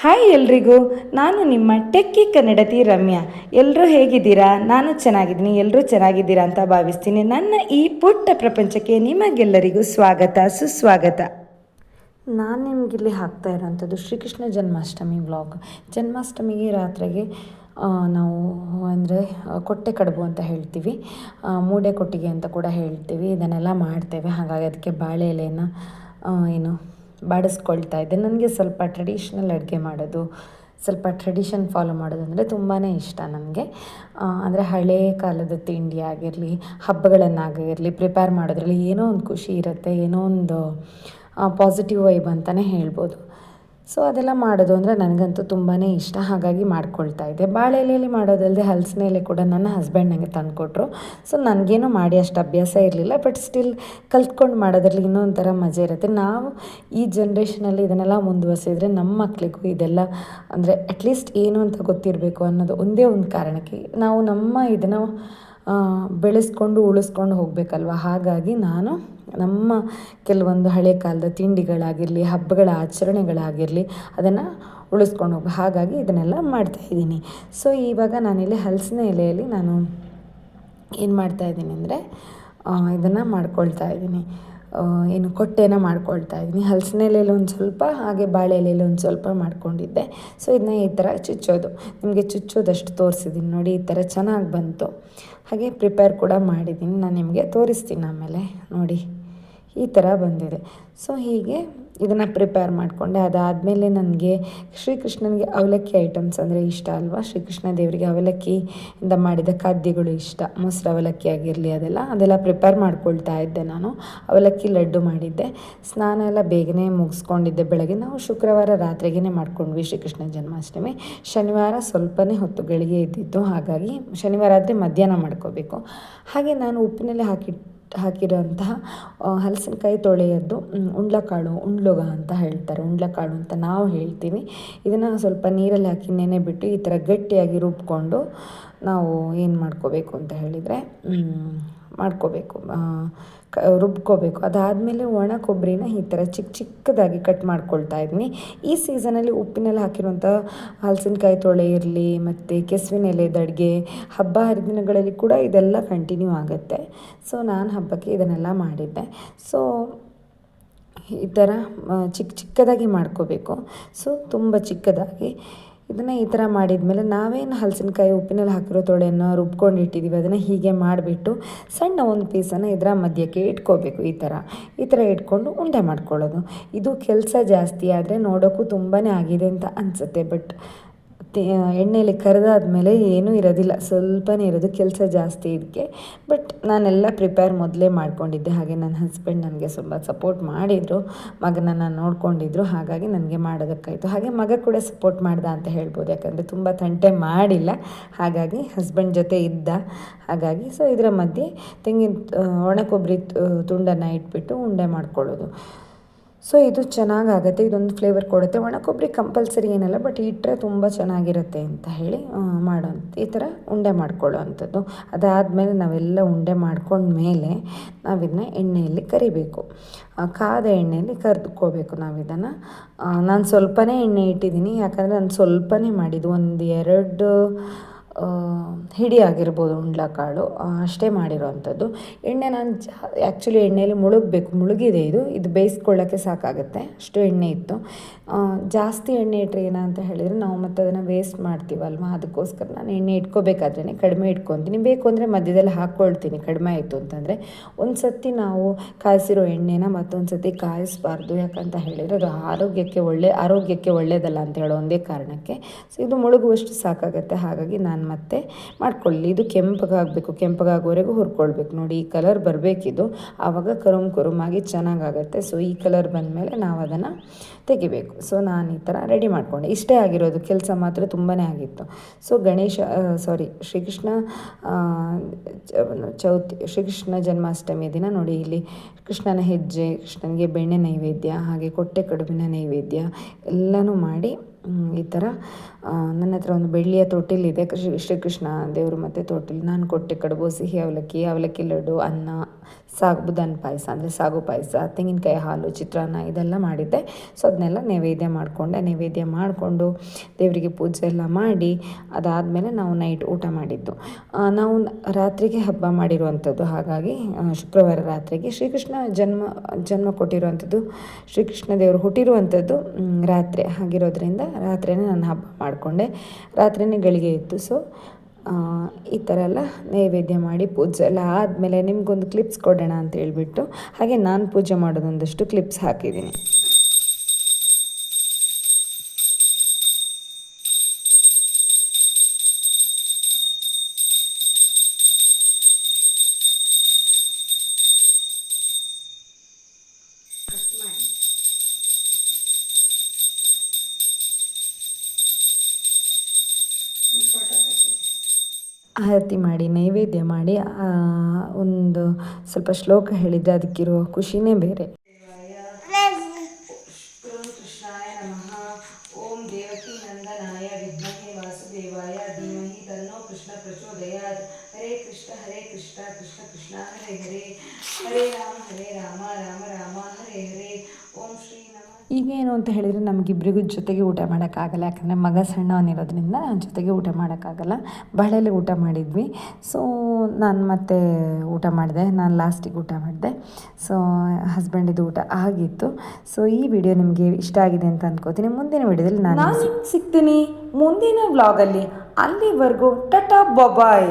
Hi ಎಲ್ರಿಗೂ, ನಾನು ನಿಮ್ಮ ಟೆಕ್ಕಿ ಕನ್ನಡತಿ ರಮ್ಯಾ. ಎಲ್ಲರೂ ಹೇಗಿದ್ದೀರಾ? ನಾನು ಚೆನ್ನಾಗಿದ್ದೀನಿ ಎಲ್ಲರೂ ಚೆನ್ನಾಗಿದ್ದೀರಾ ಅಂತ ಭಾವಿಸ್ತೀನಿ. ನನ್ನ ಈ ಪುಟ್ಟ ಪ್ರಪಂಚಕ್ಕೆ ನಿಮಗೆಲ್ಲರಿಗೂ ಸ್ವಾಗತ, ಸುಸ್ವಾಗತ. ನಾನು ನಿಮಗಿಲ್ಲಿ ಹಾಕ್ತಾ ಇರೋವಂಥದ್ದು ಶ್ರೀಕೃಷ್ಣ ಜನ್ಮಾಷ್ಟಮಿ ವ್ಲಾಗ್. ಜನ್ಮಾಷ್ಟಮಿಗೆ ರಾತ್ರಿಗೆ ನಾವು ಅಂದರೆ ಕೊಟ್ಟೆ ಕಡುಬು ಅಂತ ಹೇಳ್ತೀವಿ. ಮೂಡೆ ಕೊಟ್ಟಿಗೆ ಅಂತ ಕೂಡ ಹೇಳ್ತೀವಿ. ಇದನ್ನೆಲ್ಲ ಮಾಡ್ತೇವೆ. ಹಾಗಾಗಿ ಅದಕ್ಕೆ ಬಾಳೆ ಎಲೆಯನ್ನು ಏನು ಬಾಡಿಸ್ಕೊಳ್ತಾ ಇದ್ದೆ ನನಗೆ ಸ್ವಲ್ಪ ಟ್ರೆಡಿಷ್ನಲ್ ಅಡುಗೆ ಮಾಡೋದು, ಸ್ವಲ್ಪ ಟ್ರೆಡಿಷನ್ ಫಾಲೋ ಮಾಡೋದು ಅಂದರೆ ತುಂಬಾ ಇಷ್ಟ ನನಗೆ. ಅಂದರೆ ಹಳೇ ಕಾಲದ ತಿಂಡಿ ಆಗಿರಲಿ, ಹಬ್ಬಗಳನ್ನಾಗಿರಲಿ ಪ್ರಿಪೇರ್ ಮಾಡೋದ್ರಲ್ಲಿ ಏನೋ ಒಂದು ಖುಷಿ ಇರುತ್ತೆ, ಏನೋ ಒಂದು ಪಾಸಿಟಿವ್ ವೈಬ್ ಅಂತಲೇ ಹೇಳ್ಬೋದು. ಸೊ ಅದೆಲ್ಲ ಮಾಡೋದು ಅಂದರೆ ನನಗಂತೂ ತುಂಬಾ ಇಷ್ಟ. ಹಾಗಾಗಿ ಮಾಡ್ಕೊಳ್ತಾ ಇದ್ದೆ. ಬಾಳೆ ಎಲೆಯಲ್ಲಿ ಮಾಡೋದಲ್ಲದೆ ಹಲಸಿನ ಎಲೆ ಕೂಡ ನನ್ನ ಹಸ್ಬೆಂಡ್ ನನಗೆ ತಂದುಕೊಟ್ರು. ಸೊ ನನಗೇನು ಮಾಡಿ ಅಷ್ಟು ಅಭ್ಯಾಸ ಇರಲಿಲ್ಲ. ಬಟ್ ಸ್ಟಿಲ್ ಕಲ್ತ್ಕೊಂಡು ಮಾಡೋದ್ರಲ್ಲಿ ಇನ್ನೊಂದು ಥರ ಮಜಾ ಇರುತ್ತೆ. ನಾವು ಈ ಜನ್ರೇಷನಲ್ಲಿ ಇದನ್ನೆಲ್ಲ ಮುಂದುವರಿಸಿದ್ರೆ ನಮ್ಮ ಮಕ್ಕಳಿಗೂ ಇದೆಲ್ಲ ಅಂದರೆ ಅಟ್ಲೀಸ್ಟ್ ಏನು ಅಂತ ಗೊತ್ತಿರಬೇಕು ಅನ್ನೋದು ಒಂದೇ ಒಂದು ಕಾರಣಕ್ಕೆ. ನಾವು ನಮ್ಮ ಇದನ್ನು ಬೆಳೆಸ್ಕೊಂಡು ಉಳಿಸ್ಕೊಂಡು ಹೋಗಬೇಕಲ್ವ? ಹಾಗಾಗಿ ನಾನು ನಮ್ಮ ಕೆಲವೊಂದು ಹಳೆ ಕಾಲದ ತಿಂಡಿಗಳಾಗಿರಲಿ, ಹಬ್ಬಗಳ ಆಚರಣೆಗಳಾಗಿರಲಿ ಅದನ್ನು ಉಳಿಸ್ಕೊಂಡು ಹೋಗಿ ಹಾಗಾಗಿ ಇದನ್ನೆಲ್ಲ ಮಾಡ್ತಾಯಿದ್ದೀನಿ ಸೊ ಇವಾಗ ನಾನಿಲ್ಲಿ ಹಲಸಿನ ಎಲೆಯಲ್ಲಿ ನಾನು ಏನು ಮಾಡ್ತಾ ಇದ್ದೀನಿ ಅಂದರೆ ಇದನ್ನು ಮಾಡ್ಕೊಳ್ತಾ ಇದ್ದೀನಿ. ಏನು ಕೊಟ್ಟೆನ ಮಾಡ್ಕೊಳ್ತಾ ಇದ್ದೀನಿ. ಹಲಸಿನ ಎಲೆಯಲ್ಲಿ ಒಂದು ಸ್ವಲ್ಪ, ಹಾಗೆ ಬಾಳೆ ಎಲೆಯಲ್ಲಿ ಒಂದು ಸ್ವಲ್ಪ ಮಾಡ್ಕೊಂಡಿದ್ದೆ. ಸೊ ಇದನ್ನ ಈ ಥರ ಚುಚ್ಚೋದು. ನಿಮಗೆ ಚುಚ್ಚೋದಷ್ಟು ತೋರಿಸಿದ್ದೀನಿ ನೋಡಿ, ಈ ಥರ ಚೆನ್ನಾಗಿ ಬಂತು. ಹಾಗೆ ಪ್ರಿಪೇರ್ ಕೂಡ ಮಾಡಿದ್ದೀನಿ ನಾನು ನಿಮಗೆ ತೋರಿಸ್ತೀನಿ ಆಮೇಲೆ ನೋಡಿ. ಈ ಥರ ಬಂದಿದೆ. ಸೊ ಹೀಗೆ ಇದನ್ನು ಪ್ರಿಪೇರ್ ಮಾಡಿಕೊಂಡೆ. ಅದಾದಮೇಲೆ ನನಗೆ ಶ್ರೀಕೃಷ್ಣನಿಗೆ ಅವಲಕ್ಕಿ ಐಟಮ್ಸ್ ಅಂದರೆ ಇಷ್ಟ ಅಲ್ವಾ? ಶ್ರೀಕೃಷ್ಣ ದೇವರಿಗೆ ಅವಲಕ್ಕಿಯಿಂದ ಮಾಡಿದ ಖಾದ್ಯಗಳು ಇಷ್ಟ. ಮೊಸರು ಅವಲಕ್ಕಿ ಆಗಿರಲಿ ಅದೆಲ್ಲ ಅದೆಲ್ಲ ಪ್ರಿಪೇರ್ ಮಾಡ್ಕೊಳ್ತಾ ಇದ್ದೆ ನಾನು. ಅವಲಕ್ಕಿ ಲಡ್ಡು ಮಾಡಿದ್ದೆ. ಸ್ನಾನ ಎಲ್ಲ ಬೇಗನೆ ಮುಗಿಸ್ಕೊಂಡಿದ್ದೆ ಬೆಳಗ್ಗೆ. ನಾವು ಶುಕ್ರವಾರ ರಾತ್ರಿಗೇ ಮಾಡ್ಕೊಂಡ್ವಿ ಶ್ರೀಕೃಷ್ಣ ಜನ್ಮಾಷ್ಟಮಿ. ಶನಿವಾರ ಸ್ವಲ್ಪನೇ ಹೊತ್ತು ಗಳಿಗೆ ಇದ್ದಿತ್ತು ಹಾಗಾಗಿ ಶನಿವಾರ ಆದರೆ ಮಧ್ಯಾಹ್ನ ಮಾಡ್ಕೋಬೇಕು. ಹಾಗೆ ನಾನು ಉಪ್ಪಿನಲ್ಲಿ ಹಾಕಿ ಹಾಕಿರೋಂತಹ ಆ, ಹಲಸಿನಕಾಯಿ ತೊಳೆಯೋದು ಉಂಡ್ಲಕಾಳು ಉಂಡ್ಲುಗ ಅಂತ ಹೇಳ್ತಾರೆ. ಉಂಡ್ಲಕಾಳು ಅಂತ ನಾವು ಹೇಳ್ತೀವಿ. ಇದನ್ನು ಸ್ವಲ್ಪ ನೀರಲ್ಲಿ ಹಾಕಿ ನೆನೆ ಬಿಟ್ಟು ಈ ಥರ ಗಟ್ಟಿಯಾಗಿ ರುಬ್ಕೊಂಡು ನಾವು ಏನು ಮಾಡ್ಕೋಬೇಕು ಅಂತ ಹೇಳಿದರೆ ಮಾಡ್ಕೋಬೇಕು ರುಬ್ಕೋಬೇಕು. ಅದಾದಮೇಲೆ ಒಣ ಕೊಬ್ಬರಿನ ಈ ಥರ ಚಿಕ್ಕ ಚಿಕ್ಕದಾಗಿ ಕಟ್ ಮಾಡ್ಕೊಳ್ತಾ ಇದ್ದೀನಿ. ಈ ಸೀಸನಲ್ಲಿ ಉಪ್ಪಿನಲ್ಲಿ ಹಾಕಿರುವಂಥ ಹಲಸಿನಕಾಯಿ ತೊಳೆ ಇರಲಿ, ಮತ್ತು ಕೆಸುವಿನ ಎಲೆ ದಡ್ಗೆ, ಹಬ್ಬ ಹರಿದಿನಗಳಲ್ಲಿ ಕೂಡ ಇದೆಲ್ಲ ಕಂಟಿನ್ಯೂ ಆಗುತ್ತೆ. ಸೊ ನಾನು ಹಬ್ಬಕ್ಕೆ ಇದನ್ನೆಲ್ಲ ಮಾಡಿದ್ದೆ. ಸೊ ಈ ಥರ ಚಿಕ್ಕ ಚಿಕ್ಕದಾಗಿ ಮಾಡ್ಕೋಬೇಕು. ಸೊ ತುಂಬ ಚಿಕ್ಕದಾಗಿ. ಇದನ್ನು ಈ ಥರ ಮಾಡಿದ್ಮೇಲೆ ನಾವೇನು ಹಲಸಿನಕಾಯಿ ಉಪ್ಪಿನಲ್ಲಿ ಹಾಕಿರೋ ತೊಳೆಯನ್ನು ರುಬ್ಕೊಂಡು ಇಟ್ಟಿದ್ದೀವಿ ಅದನ್ನು ಹೀಗೆ ಮಾಡಿಬಿಟ್ಟು ಸಣ್ಣ ಒಂದು ಪೀಸನ್ನು ಇದರ ಮಧ್ಯಕ್ಕೆ ಇಟ್ಕೋಬೇಕು ಈ ಥರ. ಈ ಥರ ಇಟ್ಕೊಂಡು ಉಂಡೆ ಮಾಡ್ಕೊಳ್ಳೋದು. ಇದು ಕೆಲಸ ಜಾಸ್ತಿ ಆದರೆ ನೋಡೋಕ್ಕೂ ತುಂಬಾ ಆಗಿದೆ ಅಂತ ಅನಿಸುತ್ತೆ, ಬಟ್ ಎಣ್ಣೆಯಲ್ಲಿ ಕರೆದಾದ್ಮೇಲೆ ಏನೂ ಇರೋದಿಲ್ಲ. ಸ್ವಲ್ಪನೇ ಇರೋದು ಕೆಲಸ ಜಾಸ್ತಿ ಇದಕ್ಕೆ ಬಟ್ ನಾನೆಲ್ಲ ಪ್ರಿಪೇರ್ ಮೊದಲೇ ಮಾಡ್ಕೊಂಡಿದ್ದೆ. ಹಾಗೆ ನನ್ನ ಹಸ್ಬೆಂಡ್ ನನಗೆ ಸ್ವಲ್ಪ ಸಪೋರ್ಟ್ ಮಾಡಿದರು. ಮಗನನ್ನು ನೋಡ್ಕೊಂಡಿದ್ರು. ಹಾಗಾಗಿ ನನಗೆ ಮಾಡೋದಕ್ಕಾಯಿತು. ಹಾಗೆ ಮಗ ಕೂಡ ಸಪೋರ್ಟ್ ಮಾಡ್ದ ಅಂತ ಹೇಳ್ಬೋದು. ಯಾಕಂದರೆ ತುಂಬ ತಂಟೆ ಮಾಡಿಲ್ಲ. ಹಾಗಾಗಿ ಹಸ್ಬೆಂಡ್ ಜೊತೆ ಇದ್ದ. ಹಾಗಾಗಿ ಸೊ ಇದರ ಮಧ್ಯೆ ತೆಂಗಿನ ಒಣ ಕೊಬ್ಬರಿ ತುಂಡನ್ನು ಇಟ್ಬಿಟ್ಟು ಉಂಡೆ ಮಾಡ್ಕೊಳ್ಳೋದು. ಸೊ ಇದು ಚೆನ್ನಾಗಾಗತ್ತೆ. ಇದೊಂದು ಫ್ಲೇವರ್ ಕೊಡುತ್ತೆ. ಒಣ ಕೊಬ್ಬರಿ ಕಂಪಲ್ಸರಿ ಏನಲ್ಲ ಬಟ್ ಇಟ್ಟರೆ ತುಂಬ ಚೆನ್ನಾಗಿರುತ್ತೆ ಅಂತ ಹೇಳಿ ಮಾಡೋ ಈ ಥರ ಉಂಡೆ ಮಾಡ್ಕೊಳ್ಳೋ ಅಂಥದ್ದು ಅದಾದಮೇಲೆ ನಾವೆಲ್ಲ ಉಂಡೆ ಮಾಡ್ಕೊಂಡ್ಮೇಲೆ ನಾವಿದನ್ನ ಎಣ್ಣೆಯಲ್ಲಿ ಕರಿಬೇಕು. ಕಾದ ಎಣ್ಣೆಯಲ್ಲಿ ಕರೆದುಕೋಬೇಕು ನಾವಿದನ್ನು. ನಾನು ಸ್ವಲ್ಪನೇ ಎಣ್ಣೆ ಇಟ್ಟಿದ್ದೀನಿ. ಯಾಕಂದರೆ ನಾನು ಸ್ವಲ್ಪನೇ ಮಾಡಿದ್ದು. ಒಂದು ಎರಡು ಹಿಡಿ ಆಗಿರ್ಬೋದು ಕಾಳು ಅಷ್ಟೇ ಮಾಡಿರೋವಂಥದ್ದು ಎಣ್ಣೆ ನಾನು ಆ್ಯಕ್ಚುಲಿ ಎಣ್ಣೆಯಲ್ಲಿ ಮುಳುಗಬೇಕು, ಮುಳುಗಿದೆ ಇದು. ಇದು ಬೇಯಿಸ್ಕೊಳ್ಳೋಕ್ಕೆ ಸಾಕಾಗುತ್ತೆ. ಅಷ್ಟು ಎಣ್ಣೆ ಇತ್ತು. ಜಾಸ್ತಿ ಎಣ್ಣೆ ಇಟ್ಟರೆ ಏನಂತ ಹೇಳಿದರೆ ನಾವು ಮತ್ತೆ ಅದನ್ನು ವೇಸ್ಟ್ ಮಾಡ್ತೀವಲ್ವ ಅದಕ್ಕೋಸ್ಕರ ನಾನು ಎಣ್ಣೆ ಇಟ್ಕೋಬೇಕಾದ್ರೇ ಕಡಿಮೆ ಇಟ್ಕೊತೀನಿ. ಬೇಕು ಅಂದರೆ ಮಧ್ಯದಲ್ಲಿ ಹಾಕ್ಕೊಳ್ತೀನಿ ಕಡಿಮೆ ಆಯಿತು ಅಂತಂದರೆ. ಒಂದು ಸತಿ ನಾವು ಕಾಯಿಸಿರೋ ಎಣ್ಣೆನ ಮತ್ತೊಂದು ಸತಿ ಕಾಯಿಸಬಾರ್ದು. ಯಾಕಂತ ಹೇಳಿದರೆ ಅದು ಆರೋಗ್ಯಕ್ಕೆ ಒಳ್ಳೆ, ಆರೋಗ್ಯಕ್ಕೆ ಒಳ್ಳೆಯದಲ್ಲ ಅಂತ ಹೇಳೋ ಒಂದೇ ಕಾರಣಕ್ಕೆ. ಸೊ ಇದು ಮುಳುಗುವಷ್ಟು ಸಾಕಾಗುತ್ತೆ. ಹಾಗಾಗಿ ನಾನು ಮತ್ತೆ ಮಾಡ್ಕೊಳ್ಳಿ. ಇದು ಕೆಂಪಗಾಗಬೇಕು ಕೆಂಪಗಾಗೋವರೆಗೂ ಹುರ್ಕೊಳ್ಬೇಕು. ನೋಡಿ, ಈ ಕಲರ್ ಬರಬೇಕಿದು. ಆವಾಗ ಕರುಮ್ ಕರುಮಾಗಿ ಚೆನ್ನಾಗಾಗತ್ತೆ. ಸೊ ಈ ಕಲರ್ ಬಂದಮೇಲೆ ನಾವು ಅದನ್ನು ತೆಗಿಬೇಕು. ಸೊ ನಾನು ಈ ಥರ ರೆಡಿ ಮಾಡಿಕೊಂಡೆ. ಇಷ್ಟೇ ಆಗಿರೋದು. ಕೆಲಸ ಮಾತ್ರ ತುಂಬಾ ಆಗಿತ್ತು. ಸೊ ಗಣೇಶ ಸಾರಿ ಶ್ರೀಕೃಷ್ಣ ಚೌತಿ, ಶ್ರೀಕೃಷ್ಣ ಜನ್ಮಾಷ್ಟಮಿ ದಿನ ನೋಡಿ, ಇಲ್ಲಿ ಕೃಷ್ಣನ ಹೆಜ್ಜೆ, ಕೃಷ್ಣನಿಗೆ ಬೆಣ್ಣೆ ನೈವೇದ್ಯ, ಹಾಗೆ ಕೊಟ್ಟೆ ಕಡುಬಿನ ನೈವೇದ್ಯ ಎಲ್ಲನೂ ಮಾಡಿ ಈ ಥರ ನನ್ನ ಹತ್ರ ಒಂದು ಬೆಳ್ಳಿಯ ತೊಟ್ಟಿಲಿದೆ ಶ್ರೀ, ಶ್ರೀಕೃಷ್ಣ ದೇವರು ಮತ್ತು ತೊಟ್ಟಿಲು. ನಾನು ಕೊಟ್ಟೆ ಕಡುಬು ಸಿಹಿ ಅವಲಕ್ಕಿ ಅವಲಕ್ಕಿ ಲಡ್ಡು, ಅನ್ನ ಸಾಗುಬುದನ್ ಪಾಯಸ ಅಂದರೆ ಸಾಗು ಪಾಯಸ, ತೆಂಗಿನಕಾಯಿ ಹಾಲು, ಚಿತ್ರಾನ್ನ ಇದೆಲ್ಲ ಮಾಡಿದ್ದೆ. ಸೊ ಅದನ್ನೆಲ್ಲ ನೈವೇದ್ಯ ಮಾಡಿಕೊಂಡೆ. ನೈವೇದ್ಯ ಮಾಡಿಕೊಂಡು ದೇವರಿಗೆ ಪೂಜೆ ಎಲ್ಲ ಮಾಡಿ, ಅದಾದಮೇಲೆ ನಾವು ನೈಟ್ ಊಟ ಮಾಡಿದ್ದು. ನಾವು ರಾತ್ರಿಗೆ ಹಬ್ಬ ಮಾಡಿರುವಂಥದ್ದು. ಹಾಗಾಗಿ ಶುಕ್ರವಾರ ರಾತ್ರಿಗೆ ಶ್ರೀಕೃಷ್ಣ ಜನ್ಮ ಜನ್ಮ ಕೊಟ್ಟಿರುವಂಥದ್ದು, ಶ್ರೀಕೃಷ್ಣ ದೇವರು ಹುಟ್ಟಿರುವಂಥದ್ದು ರಾತ್ರಿ. ಆಗಿರೋದ್ರಿಂದ ರಾತ್ರಿನೇ ನಾನು ಹಬ್ಬ ಮಾಡಿಕೊಂಡೆ. ರಾತ್ರಿನೇ ಗಳಿಗೆ ಇತ್ತು ಸೊ ಈ ಥರ ಎಲ್ಲ ನೈವೇದ್ಯ ಮಾಡಿ ಪೂಜೆ ಎಲ್ಲ ಆದಮೇಲೆ ನಿಮಗೊಂದು ಕ್ಲಿಪ್ಸ್ ಕೊಡೋಣ ಅಂತ ಹೇಳ್ಬಿಟ್ಟು ಹಾಗೆ ನಾನು ಪೂಜೆ ಮಾಡೋದೊಂದಷ್ಟು ಕ್ಲಿಪ್ಸ್ ಹಾಕಿದ್ದೀನಿ. ಆರತಿ ಮಾಡಿ ನೈವೇದ್ಯ ಮಾಡಿ ಆ, ಒಂದು ಸ್ವಲ್ಪ ಶ್ಲೋಕ ಹೇಳಿದರೆ ಅದಕ್ಕಿರೋ ಖುಷಿನೇ ಬೇರೆ ಕೃಷ್ಣಾಯ ನಮಃ ಓಂ ದೇವಕಿ ನಂದನಾಯ ವಿದ್ಮಹೇ ವಾಸುದೇವಾಯ ಧೀಮಹಿ ತನ್ನೋ ಕೃಷ್ಣ ಪ್ರಚೋದಯಾತ್ ಹರೇ ಕೃಷ್ಣ ಹರೇ ಕೃಷ್ಣ ಕೃಷ್ಣ ಕೃಷ್ಣ ಹರೇ ಹರೇ ಹರೇ ರಾಮ ಹರೇ ರಾಮ ರಾಮ ರಾಮ ಹರೇ ಹರೇ ಓಂ ಶ್ರೀ ನಮ ಈಗೇನು ಅಂತ ಹೇಳಿದರೆ ನಮಗಿಬ್ಬರಿಗೂ ಜೊತೆಗೆ ಊಟ ಮಾಡೋಕ್ಕಾಗಲ್ಲ. ಯಾಕಂದರೆ ಮಗ ಸಣ್ಣವನಿರೋದ್ರಿಂದ ಜೊತೆಗೆ ಊಟ ಮಾಡೋಕ್ಕಾಗಲ್ಲ. ಬಹಳಲ್ಲಿ ಊಟ ಮಾಡಿದ್ವಿ. ಸೊ ನಾನು ಮತ್ತೆ ಊಟ ಮಾಡಿದೆ. ನಾನು ಲಾಸ್ಟಿಗೆ ಊಟ ಮಾಡಿದೆ. ಸೊ ಹಸ್ಬೆಂಡಿದು ಊಟ ಆಗಿತ್ತು. ಸೊ ಈ ವಿಡಿಯೋ ನಿಮಗೆ ಇಷ್ಟ ಆಗಿದೆ ಅಂತ ಅಂದ್ಕೋತೀನಿ ಮುಂದಿನ ವಿಡಿಯೋದಲ್ಲಿ ನಾನು ಸಿಗ್ತೀನಿ. ಮುಂದಿನ ವ್ಲಾಗಲ್ಲಿ ಅಲ್ಲಿವರೆಗೂ ಟಟಾ ಬಾಯ್